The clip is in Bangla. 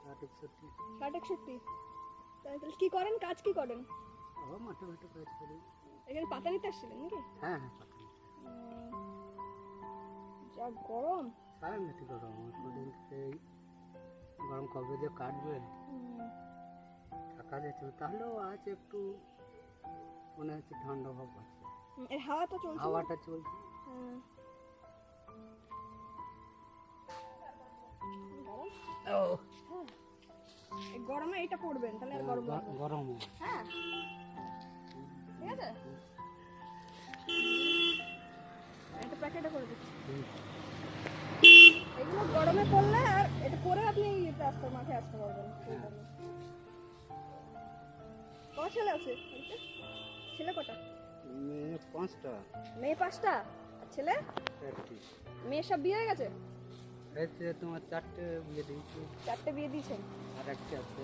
ষাট একষট্টি। তাহলে কি করেন? কাজ কি করেন? মাঠে মাঠে কাজ করি। এখানে পাতা নিতে আসছিলেন নাকি? হ্যাঁ হ্যাঁ যা গরম। সাংঘাতিক গরম। কদিন সেই গরম কবে যে কাটবে? থাকা যাচ্ছে তাহলেও আজ একটু মনে হচ্ছে ঠান্ডা ভাব আছে। হাওয়া তো চলছে হাওয়াটা চলছে। গরমে এটা পড়বেন তাহলে আর গরম গরম। হ্যাঁ। ঠিক আছে? একটা প্যাকেটে করে দিচ্ছি। এগুলো গরমে পড়লে আর এটা পরে আপনি আসতে মাঠে আসতে পারবেন ক ছেলে আছে? ছেলে কটা? মেয়ে পাঁচটা। মেয়ে পাঁচটা? আর ছেলে? মেয়ে সব বিয়ে হয়ে গেছে? এতে তোমার চারটে বিয়ে দিয়েছি। চারটে বিয়ে দিয়েছেন? আর একটা আছে।